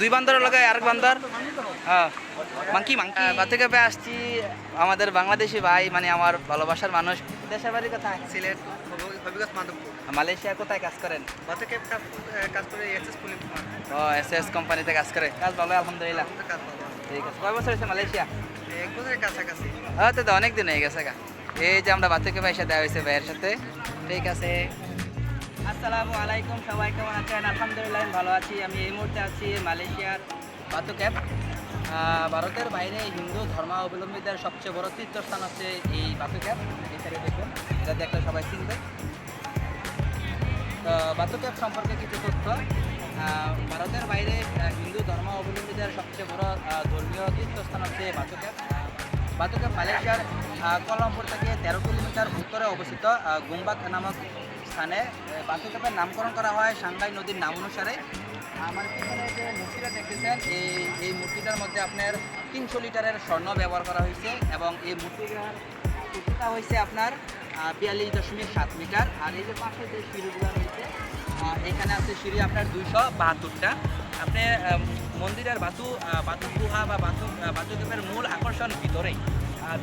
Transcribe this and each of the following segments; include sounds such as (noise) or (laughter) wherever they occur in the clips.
দুই বান্দর লাগে আরেক বান্দর? হ্যাঁ। Monkey monkey. বাচ্চা ক্যাপে আসছি। আমাদের বাংলাদেশি ভাই মানে আমার ভালোবাসার মানুষ। দেশের বাড়ি কোথায়? সিলেট হবিগঞ্জ মাধবপুর। মালয়েশিয়া কোথায় কাজ করেন? ক্যাব কাজ করে এক্সেস পুলিশ ও এস এস কোম্পানিতে কাজ করে। কাজ ভালো আলহামদুলিল্লাহ। ঠিক আছে। কয় বছর হয়েছে মালয়েশিয়া? এক বছরের কাছাকাছি। হ্যাঁ তো অনেক দিন হয়ে গেছে এই যে আমরা বাচ্চাকে পয়সা দেওয়া হয়েছে ভাইয়ের সাথে। ঠিক আছে। আসসালামু আলাইকুম সবাই কেমন আছেন? আলহামদুলিল্লাহ আমি ভালো আছি। আমি এই মুহূর্তে আছি মালয়েশিয়ার বাতু ক্যাব ভারতের বাইরে হিন্দু ধর্মাবলম্বীদের সবচেয়ে বড় তীর্থস্থান হচ্ছে এই বাতু এই সাইডে দেখুন এটা দেখলে সবাই চিনবে। তো বাতু ক্যাব সম্পর্কে কিছু তথ্য। ভারতের বাইরে হিন্দু ধর্ম অবলম্বীদের সবচেয়ে বড় ধর্মীয় তীর্থস্থান হচ্ছে বাতু ক্যাব বাতু ক্যাব মালয়েশিয়ার আহ, কোয়ালালামপুর থেকে তেরো কিলোমিটার উত্তরে অবস্থিত গুম্বাক নামক স্থানে বাতু নামকরণ করা হয় সাংঘাই নদীর নাম অনুসারে। আমার পিছনে যে মূর্তিটা দেখতেছেন এই এই মূর্তিটার মধ্যে আপনার তিনশো লিটারের স্বর্ণ ব্যবহার করা হয়েছে এবং এই মূর্তিটার হয়েছে আপনার বিয়াল্লিশ দশমিক সাত মিটার। আর এই যে পাশে যে সিঁড়িগুলো রয়েছে এখানে আছে সিঁড়ি আপনার দুইশো বাহাত্তরটা। আপনি মন্দিরের বাতু বাতু গুহা বা বাতু আহ, বাতু দ্বীপের মূল আকর্ষণ ভিতরেই।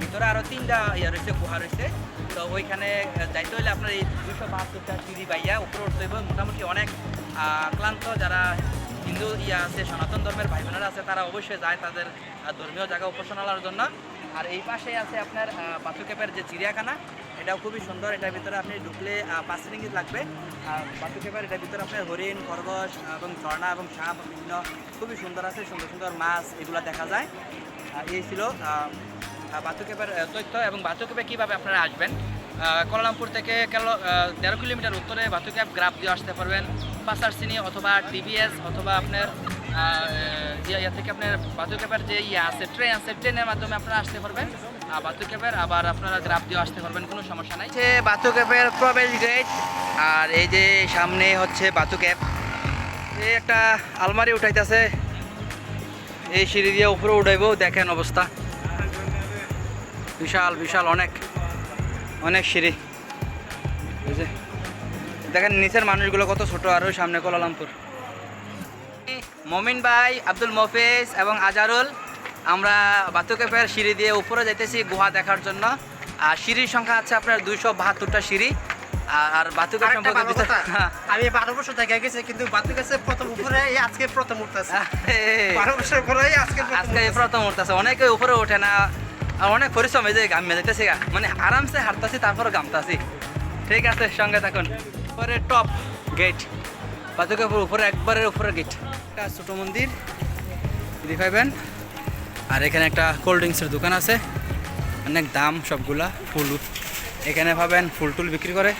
ভিতরে আরও তিনটা ইয়ে রয়েছে, গুহা রয়েছে। তো ওইখানে যাইতে হলে আপনার এই দুইশো বাহাত্তরটা সিঁড়ি বাইয়া উপরে উঠতে হবে মোটামুটি অনেক ক্লান্ত যারা হিন্দু ইয়া আছে, সনাতন ধর্মের ভাই বোনেরা আছে, তারা অবশ্যই যায় তাদের ধর্মীয় জায়গা উপাসনার জন্য। আর এই পাশে আছে আপনার বাতুকেপের যে চিড়িয়াখানা, এটাও খুবই সুন্দর। এটার ভিতরে আপনি ঢুকলে পাঁচ রিঙ্গিত লাগবে। বাতুকেপের এটার ভিতরে আপনার হরিণ, খরগোশ এবং ঝর্ণা এবং সাপ বিভিন্ন খুবই সুন্দর আছে, সুন্দর সুন্দর মাছ এগুলো দেখা যায়। আর এই ছিল বাতুকেপের তথ্য এবং বাতুকেপে কীভাবে আপনারা আসবেন? আহ, কোয়ালালামপুর থেকে তেরো কিলোমিটার উত্তরে বাতুক্যাপ গ্রাফ দিয়ে আসতে পারবেন। পাসারসিনি অথবা টিভিএস অথবা আপনার ইয়া থেকে আপনার বাতুক্যাপের যে ইয়ে আছে ট্রেন আছে ট্রেনের মাধ্যমে আপনারা আসতে পারবেন। আর বাতুক্যাপের আবার আপনারা গ্রাফ দিয়ে আসতে পারবেন কোনো সমস্যা নাই। হচ্ছে বাতুক্যাপের প্রবেশ গেট আর এই যে সামনে হচ্ছে বাতুক্যাপ এই একটা আলমারি উঠাইতেছে। এই সিঁড়ি দিয়ে উপরে উঠাইবো দেখেন অবস্থা। বিশাল বিশাল অনেক অনেক সিঁড়ি। যে দেখেন নিচের মানুষগুলো কত ছোট আর ওই সামনে কোলালামপুর মমিন ভাই আব্দুল মফিজ এবং আজারুল আমরা বাতুকেপের সিঁড়ি দিয়ে উপরে যাইতেছি গুহা দেখার জন্য। আর সিঁড়ির সংখ্যা আছে আপনার দুইশো বাহাত্তরটা সিঁড়ি। আর- আরেকটা সম্পর্কে বিস্তার-। আমি বারো বছর থেকে গেছি কিন্তু বাতু গেছে প্রথম উপরে আজকে প্রথম উঠতেছে। (laughs) বারো বছর পরে আজকে প্রথম আজকে উঠতেছে। প্রথম উঠতেছে অনেকে উপরে ওঠে না। অনেক পরিশ্রম এই যে গামে যেতেছি গা মানে আরামসে হাঁটতেছি তারপর গামতাছি। ঠিক আছে সঙ্গে থাকুন। উপরে টপ গেট বাতুকে উপরে একবারের উপরে গেট একটা ছোট মন্দির দেখাইবেন। আর এখানে একটা কোল্ড ড্রিঙ্কসের দোকান আছে। অনেক দাম সবগুলা ফুল। এখানে পাবেন ফুল টুল বিক্রি করে।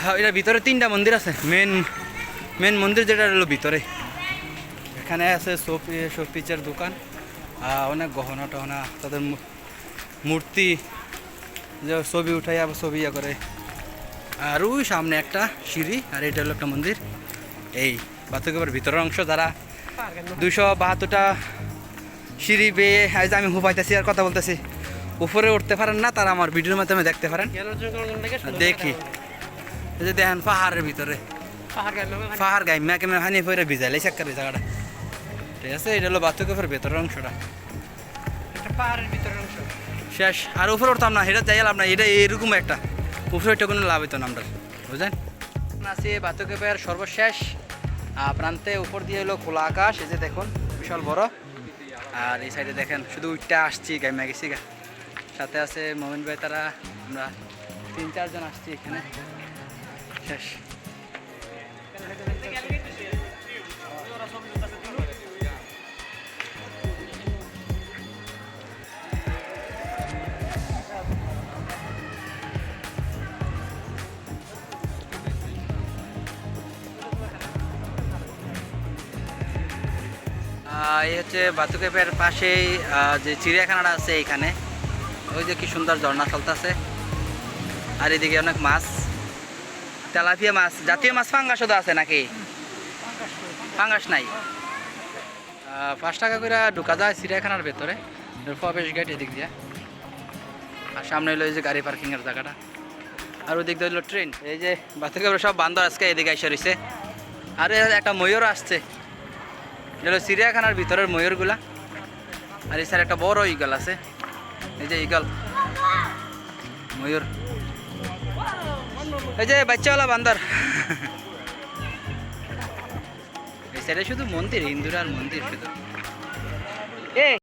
হ্যাঁ এটার ভিতরে তিনটা মন্দির আছে। মেন মেন মন্দির যেটা হলো ভিতরে। এখানে আছে সোপি শোপিচের দোকান। আহ, অনেক গহনা টহনা তাদের মূর্তি যে ছবি উঠাই আবার ছবি ইয়ে করে। আর ওই সামনে একটা সিঁড়ি আর এটা হলো একটা মন্দির। এই বাতুকেবার ভিতরের অংশ যারা দুশো বাহাত্তরটা সিঁড়ি বেয়ে আজ আমি হুপাইতেছি আর কথা বলতেছি উপরে উঠতে পারেন না তারা আমার ভিডিওর মাধ্যমে দেখতে পারেন। দেখি এই যে দেখেন পাহাড়ের ভিতরে। পাহাড় গাই ম্যাকে হানি ফেরে ভিজাইলে চাক্কার জায়গাটা ঠিক আছে? এটা হলো বাতুকেফের ভেতরের অংশটা। একটা পাহাড়ের ভিতরের অংশ। শেষ। আর উপরে উঠতাম না এটা যাই লাভ না এটা এরকম একটা। উপরে ওইটা কোনো লাভ হইতো না আমরা বুঝলেন? আছি বাতুকেপের সর্বশেষ প্রান্তে উপর দিয়ে হলো খোলা আকাশ এই যে দেখুন বিশাল বড়। আর এই সাইডে দেখেন শুধু উইটটা আসছি গাইমা গেছি গা সাথে আছে মোমিন ভাই তারা আমরা তিন চারজন আসছি এখানে। শেষ। এই হচ্ছে বাতুকেপের পাশেই যে চিড়িয়াখানাটা আছে এইখানে। ওই যে কি সুন্দর ঝর্ণা চলতেছে। আর এদিকে অনেক মাছ। তেলাপিয়া মাছ, জাতীয় মাছ ফাঙ্গাস তো আছে নাকি? ফাঙ্গাস নাই। পাঁচ টাকা করে ঢুকা যায় চিড়িয়াখানার ভেতরে। প্রবেশ গেট এদিক দিয়ে। আর সামনে হলো যে গাড়ি পার্কিংয়ের জায়গাটা। আর ওদিক দিয়ে হলো ট্রেন এই যে বাতুকেপের সব বান্দর আজকে এদিকে এসে রয়েছে আর, একটা ময়ূর আসছে। হলো চিড়িয়াখানার ভিতরের ময়ূরগুলা। আর স্যার একটা বড় ইগল আছে। এই যে ইগল ময়ূর। এই যে বাচ্চাওয়ালা বান্দর। এই সাইডে শুধু মন্দির হিন্দুরা আর মন্দির শুধু।